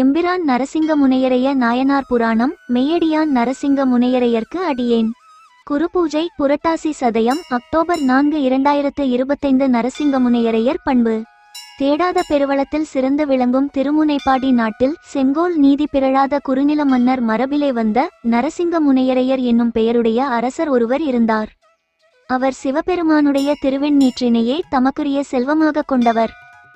எம்பிரான் நரசிங்க முனையரைய நாயனார் புராணம் மெய்யடியான் நரசிங்க முனையரையர்க்கு அடியேன். குருபூஜை புரட்டாசி சதயம் அக்டோபர் நான்கு இரண்டாயிரத்து இருபத்தைந்து நரசிங்க முனையரையர் பண்பு. தேடாத பெருவளத்தில் சிறந்து விளங்கும் திருமுனைப்பாடி நாட்டில் செங்கோல் நீதி பிறழாத குறுநில மன்னர் மரபிலே வந்த நரசிங்க முனையரையர் என்னும் பெயருடைய அரசர் ஒருவர் இருந்தார். அவர் சிவபெருமானுடைய திருவெண்ணீற்றினையே தமக்குரிய செல்வமாக கொண்டவர்.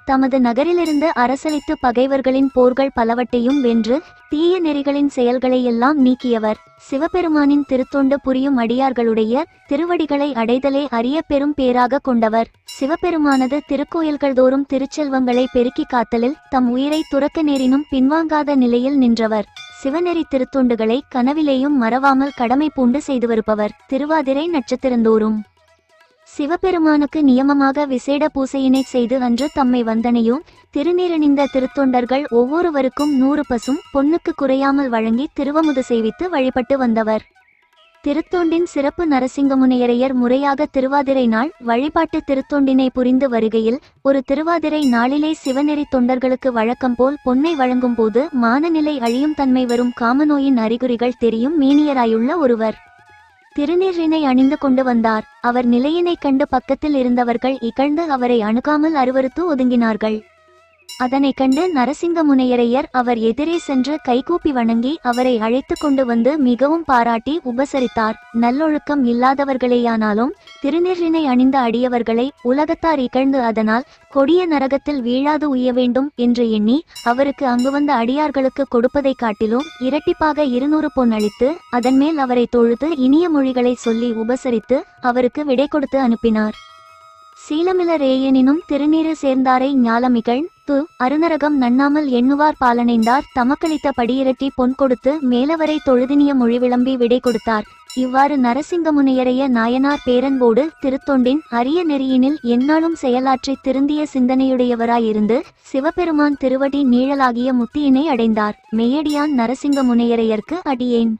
தமது நகரிலிருந்து அரசளித்து பகைவர்களின் போர்கள் பலவற்றையும் வென்று தீய நெறிகளின் செயல்களை எல்லாம் நீக்கியவர். சிவபெருமானின் திருத்தொண்டு புரியும் அடியார்களுடைய திருவடிகளை அடைதலே அரிய பெரும் பேராக கொண்டவர். சிவபெருமானது திருக்கோயில்கள் தோறும் திருச்செல்வங்களை பெருக்கி காத்தலில் தம் உயிரை துறக்க நேரினும் பின்வாங்காத நிலையில் நின்றவர். சிவநெறி திருத்தொண்டுகளை கனவிலேயும் மறவாமல் கடமை பூண்டு செய்து வருபவர் திருவாதிரை நட்சத்திரந்தோறும். சிவபெருமானுக்கு நியமமாக விசேட பூசையினை செய்து அன்று தம்மை வந்தனையும் திருநீரணிந்த திருத்தொண்டர்கள் ஒவ்வொருவருக்கும் நூறு பசும் பொன்னுக்கு குறையாமல் வழங்கி திருவமுது செய்வித்து வழிபட்டு வந்தவர். திருத்தொண்டின் சிறப்பு நரசிங்கமுனையரையர் முறையாக திருவாதிரை நாள் வழிபாட்டு திருத்தொண்டினை புரிந்து வருகையில் ஒரு திருவாதிரை நாளிலே சிவநெறி தொண்டர்களுக்கு வழக்கம் போல் பொன்னை வழங்கும் போது மானநிலை அழியும் தன்மை வரும் காமநோயின் அறிகுறிகள் தெரியும் மீனியராயுள்ள ஒருவர். திருநீரினை அணிந்து கொண்டு வந்தார். அவர் நிலையினைக் கண்டு பக்கத்தில் இருந்தவர்கள் இகழ்ந்து அவரை அணுகாமல் அருவறுத்து ஒதுங்கினார்கள். அதனைக் கண்டு நரசிங்க முனையரையர் அவர் எதிரே சென்று கைகூப்பி வணங்கி அவரை அழைத்து கொண்டு வந்து மிகவும் பாராட்டி உபசரித்தார். நல்லொழுக்கம் இல்லாதவர்களேயானாலும் திருநீரினை அணிந்த அடியவர்களை உலகத்தார் இகழ்ந்து அதனால் கொடிய நரகத்தில் வீழாது உய்ய வேண்டும் என்று எண்ணி அவருக்கு அங்கு வந்த அடியார்களுக்கு கொடுப்பதைக் காட்டிலும் இரட்டிப்பாக இருநூறு பொன் அளித்து அதன்மேல் அவரை தொழுது இனிய மொழிகளை சொல்லி உபசரித்து அவருக்கு விடை கொடுத்து அனுப்பினார். சீலமிலரேயனினும் திருநீறு சேர்ந்தாரை ஞாலமிகள் து அருநரகம் நண்ணாமல் எண்ணுவார் பாலனைந்தார். தமக்களித்த படியிரட்டி பொன் கொடுத்து மேலவரை தொழுதினிய மொழி விளம்பி விடை கொடுத்தார். இவ்வாறு நரசிங்கமுனையரைய நாயனார் பேரன்போடு திருத்தொண்டின் அரிய நெறியினில் எந்நாளும் செயலாற்றி திருந்திய சிந்தனையுடையவராயிருந்து சிவபெருமான் திருவடி நீழலாகிய முத்தியினை அடைந்தார். மெய்யடியான் நரசிங்கமுனையரையர்க்கு அடியேன்.